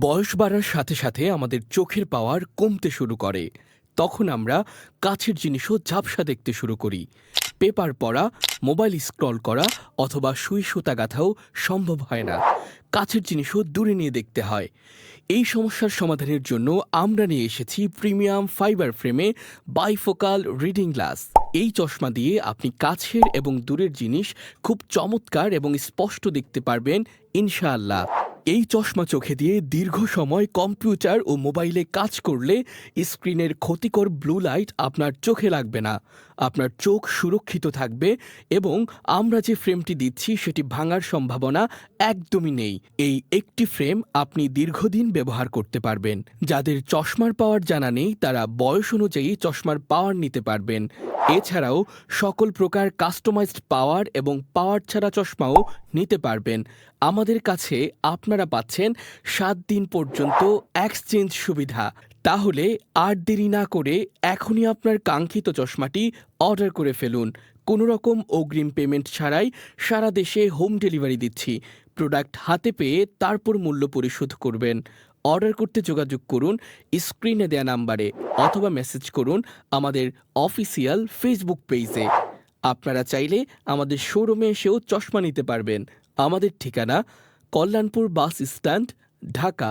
বয়স বাড়ার সাথে সাথে আমাদের চোখের পাওয়ার কমতে শুরু করে। তখন আমরা কাছের জিনিসও ঝাপসা দেখতে শুরু করি। পেপার পড়া, মোবাইল স্ক্রল করা অথবা সুই সুতা গাঁথাও সম্ভব হয় না। কাছের জিনিসও দূরে নিয়ে দেখতে হয়। এই সমস্যার সমাধানের জন্য আমরা নিয়ে এসেছি প্রিমিয়াম ফাইবার ফ্রেমে বাইফোকাল রিডিং গ্লাস। এই চশমা দিয়ে আপনি কাছের এবং দূরের জিনিস খুব চমৎকার এবং স্পষ্ট দেখতে পারবেন, ইনশাআল্লাহ। এই চশমা চোখে দিয়ে দীর্ঘ সময় কম্পিউটার ও মোবাইলে কাজ করলে স্ক্রিনের ক্ষতিকর ব্লু লাইট আপনার চোখে লাগবে না। আপনার চোখ সুরক্ষিত থাকবে এবং আমরা যে ফ্রেমটি দিচ্ছি সেটি ভাঙার সম্ভাবনা একদমই নেই। এই একটি ফ্রেম আপনি দীর্ঘদিন ব্যবহার করতে পারবেন। যাদের চশমার পাওয়ার জানা নেই, তারা বয়স অনুযায়ী চশমার পাওয়ার নিতে পারবেন। এছাড়াও সকল প্রকার কাস্টমাইজড পাওয়ার এবং পাওয়ার ছাড়া চশমাও নিতে পারবেন। আমাদের কাছে আপনারা পাচ্ছেন সাত দিন পর্যন্ত এক্সচেঞ্জ সুবিধা। তাহলে আর দেরি না করে এখনই আপনার কাঙ্ক্ষিত চশমাটি অর্ডার করে ফেলুন। কোনো রকম অগ্রিম পেমেন্ট ছাড়াই সারা দেশে হোম ডেলিভারি দিচ্ছি। প্রোডাক্ট হাতে পেয়ে তারপর মূল্য পরিশোধ করবেন। অর্ডার করতে যোগাযোগ করুন স্ক্রিনে দেয়া নাম্বারে অথবা মেসেজ করুন আমাদের অফিসিয়াল ফেসবুক পেজে আপনারা চাইলে আমাদের শোরুমে এসেও চশমা নিতে পারবেন। আমাদের ঠিকানা কল্যাণপুর বাস স্ট্যান্ড ঢাকা।